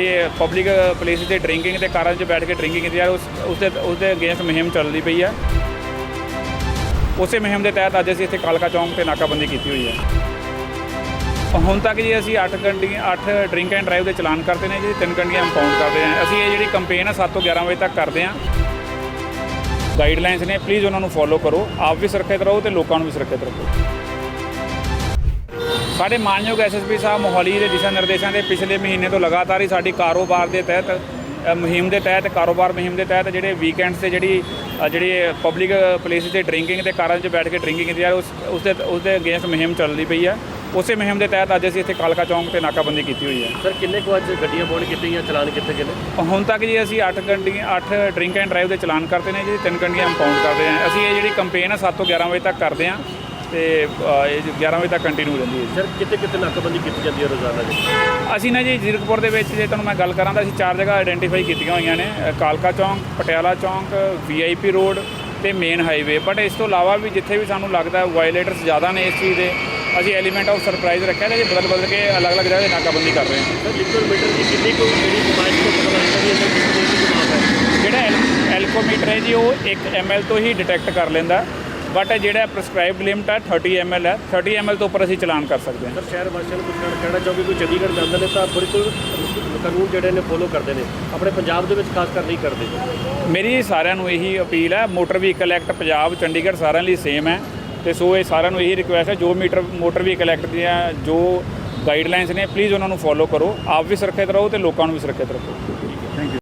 ਜਿਹੜੀ public places ਤੇ drinking ਤੇ ਕਾਰਾਂ 'ਚ ਬੈਠ ਕੇ ਡਰਿੰਕਿੰਗ ਕੀਤੀ ਜਾ ਰਹੀ ਉਸ ਉਸ ਦੇ ਅਗੇਂਸਟ ਮੁਹਿੰਮ ਚੱਲਦੀ ਪਈ ਹੈ ਉਸੇ ਮੁਹਿੰਮ ਦੇ ਤਹਿਤ ਅੱਜ ਅਸੀਂ ਇੱਥੇ ਕਾਲਕਾ ਚੌਂਕ ਤੇ ਨਾਕਾਬੰਦੀ ਕੀਤੀ ਹੋਈ ਹੈ ਹੁਣ ਤੱਕ ਜੀ ਅਸੀਂ 8 ਗੱਡੀਆਂ 8 ਡਰਿੰਕ ਐਂਡ ਡਰਾਈਵ ਦੇ ਚਲਾਨ ਕਰਦੇ ਨੇ ਜੀ, ਤਿੰਨ ਗੱਡੀਆਂ ਇੰਪਾਊਂਡ ਕਰਦੇ ਹਾਂ ਅਸੀਂ ਇਹ ਜਿਹੜੀ ਕੰਪੇਨ ਹੈ 7 ਤੋਂ 11 ਵਜੇ ਤੱਕ ਕਰਦੇ ਹਾਂ ਗਾਈਡਲਾਈਨਸ ਨੇ ਪਲੀਜ਼ ਉਹਨਾਂ ਨੂੰ ਫੋਲੋ ਕਰੋ। ਆਪ ਵੀ ਸੁਰੱਖਿਅਤ ਰਹੋ ਤੇ ਲੋਕਾਂ ਨੂੰ ਵੀ ਸੁਰੱਖਿਅਤ ਰੱਖੋ। ਸਾਡੇ ਮਾਨਯੋਗ ਐਸਐਸਪੀ ਸਾਹਿਬ ਮੋਹਾਲੀ ਦੇ ਦਿਸ਼ਾ ਨਿਰਦੇਸ਼ਾਂ ਦੇ ਪਿਛਲੇ ਮਹੀਨੇ ਤੋਂ ਲਗਾਤਾਰ ਹੀ ਸਾਡੀ ਕਾਰੋਬਾਰ ਦੇ ਤਹਿਤ ਮੁਹਿੰਮ ਦੇ ਤਹਿਤ ਕਾਰੋਬਾਰ ਮੁਹਿੰਮ ਦੇ ਤਹਿਤ ਜਿਹੜੇ ਵੀਕਐਂਡਸ ਤੇ ਜਿਹੜੀ ਜਿਹੜੀ ਪਬਲਿਕ ਪਲੇਸਿਸ ਤੇ ਡਰਿੰਕਿੰਗ ਤੇ ਕਾਰਾਂ 'ਚ ਬੈਠ ਕੇ ਡਰਿੰਕਿੰਗ ਕੀਤੀ ਜਾ ਰਹੀ ਉਸ ਉਸ ਦੇ ਉਸ ਦੇ ਅਗੇਂਸਟ ਮੁਹਿੰਮ ਚੱਲਦੀ ਪਈ ਹੈ। ਉਸੇ ਮੁਹਿੰਮ ਦੇ ਤਹਿਤ ਅੱਜ ਅਸੀਂ ਇੱਥੇ ਕਾਲਕਾ ਚੌਂਕ ਤੇ ਨਾਕਾਬੰਦੀ ਕੀਤੀ ਹੋਈ ਹੈ। ਸਰ ਕਿੰਨੇ ਕੁ ਅੱਜ ਗੱਡੀਆਂ ਬੋਰਡ ਕੀਤੀਆਂ ਚਲਾਨ ਕਿੱਥੇ ਗਏ ਨੇ? ਹੁਣ ਤੱਕ ਜੀ ਅਸੀਂ 8 ਗੱਡੀਆਂ 8 ਡਰਿੰਕ ਐਂਡ ਡਰਾਈਵ ਦੇ ਚਲਾਨ ਕਰਦੇ ਨੇ ਜੀ ਤਿੰਨ ਗੱਡੀਆਂ ਇੰਪਾਊਂਡ ਕਰਦੇ ਹਾਂ। ਅਸੀਂ ਇਹ ਜਿਹੜੀ ਕੰਪੇਨ ਹੈ 7 ਤੋਂ 11 ਵਜੇ ਤੱਕ ਕਰਦੇ ਹਾਂ। ਤੇ ਅ, ਇਹ 11 ਵਜੇ ਤੱਕ ਕੰਟੀਨਿਊ ਰਹਿੰਦੀ ਹੈ ਜੀ। ਸਰ ਕਿਤੇ ਕਿਤੇ ਨਾਕਾਬੰਦੀ ਕੀਤੀ ਜਾਂਦੀ ਹੈ ਰੋਜ਼ਾਨਾ ਦੀ ਅਸੀਂ ਨਾ ਜੀ ਜ਼ੀਰਕਪੁਰ ਦੇ ਵਿੱਚ ਜੇ ਤੁਹਾਨੂੰ ਮੈਂ ਗੱਲ ਕਰਾਂ ਤਾਂ ਅਸੀਂ ਚਾਰ ਜਗ੍ਹਾ ਆਇਡੈਂਟੀਫਾਈ ਕੀਤੀਆਂ ਹੋਈਆਂ ਨੇ ਅ, ਕਾਲਕਾ ਚੌਂਕ ਪਟਿਆਲਾ ਚੌਂਕ ਵੀਆਈਪੀ ਰੋਡ ਤੇ ਮੇਨ ਹਾਈਵੇ ਬਟ ਇਸ ਤੋਂ ਇਲਾਵਾ ਵੀ ਜਿੱਥੇ ਵੀ ਸਾਨੂੰ ਲੱਗਦਾ ਵਾਇਲੇਟਰਸ ਜ਼ਿਆਦਾ ਨੇ ਇਸ ਚੀਜ਼ ਦੇ ਅਸੀਂ ਐਲੀਮੈਂਟ ਆਫ ਸਰਪ੍ਰਾਈਜ਼ ਰੱਖਿਆ ਤੇ ਬਦਲ ਬਦਲ ਕੇ ਅਲੱਗ-ਅਲੱਗ ਜਗ੍ਹਾ ਤੇ ਨਾਕਾਬੰਦੀ ਕਰ ਰਹੇ ਹਾਂ। ਸਰ ਲਿਟਰ ਮੀਟਰ ਦੀ ਕਿੰਨੀ ਕੁ ਜਿਹੜੀ ਡਿਵਾਈਸ ਤੋਂ ਪਤਾ ਲੱਗਦਾ ਵੀ ਇਹਦਾ ਦੇਰ ਦੀ ਜਮਾਤ ਹੈ? ਜਿਹੜਾ ਐਲ- ਐਲਕੋਮੀਟਰ ਹੈ ਜੀ ਉਹ 1 ml ਤੋਂ ਹੀ ਡਿਟੈਕਟ ਕਰ ਲੈਂਦਾ। ਬਟ ਜਿਹੜਾ ਪ੍ਰਸਕ੍ਰਾਈਬਡ ਲਿਮਟ ਹੈ 30 ml ਹੈ 30 ml ਤੋਂ ਉੱਪਰ ਅਸੀਂ ਚਲਾਨ ਕਰ ਸਕਦੇ ਹਾਂ। ਸਰ ਸ਼ਹਿਰ ਵਾਸੀਆਂ ਨੂੰ ਕੁਝ ਕਹਿਣਾ- ਚਾਹੋਗੇ? ਕੋਈ ਚੰਡੀਗੜ੍ਹ ਜਾਂਦੇ ਨੇ ਤਾਂ ਬਿਲਕੁਲ ਕਾਨੂੰਨ ਜਿਹੜੇ ਨੇ ਫੋਲੋ ਕਰਦੇ ਨੇ। ਆਪਣੇ ਪੰਜਾਬ ਦੇ ਵਿੱਚ ਖਾਸ ਕਰ ਨਹੀਂ ਕਰਦੇ। ਮੇਰੀ ਸਾਰਿਆਂ ਨੂੰ ਇਹੀ ਅਪੀਲ ਹੈ motor vehicle act Punjab Chandigarh ਸਾਰਿਆਂ ਲਈ ਸੇਮ ਹੈ। ਤੇ ਸੋ ਇਹ ਸਾਰਿਆਂ ਨੂੰ ਇਹੀ ਰਿਕੁਐਸਟ ਹੈ ਜੋ ਮੀਟਰ ਮੋਟਰ ਵਹੀਕਲ ਐਕਟ ਦੀਆਂ ਜੋ ਗਾਈਡਲਾਈਨਸ ਨੇ ਪਲੀਜ਼ ਉਹਨਾਂ ਨੂੰ ਫੋਲੋ ਕਰੋ। ਆਪ ਵੀ ਸੁਰੱਖਿਅਤ ਰਹੋ ਤੇ ਲੋਕਾਂ ਨੂੰ ਵੀ ਸੁਰੱਖਿਅਤ ਰੱਖੋ।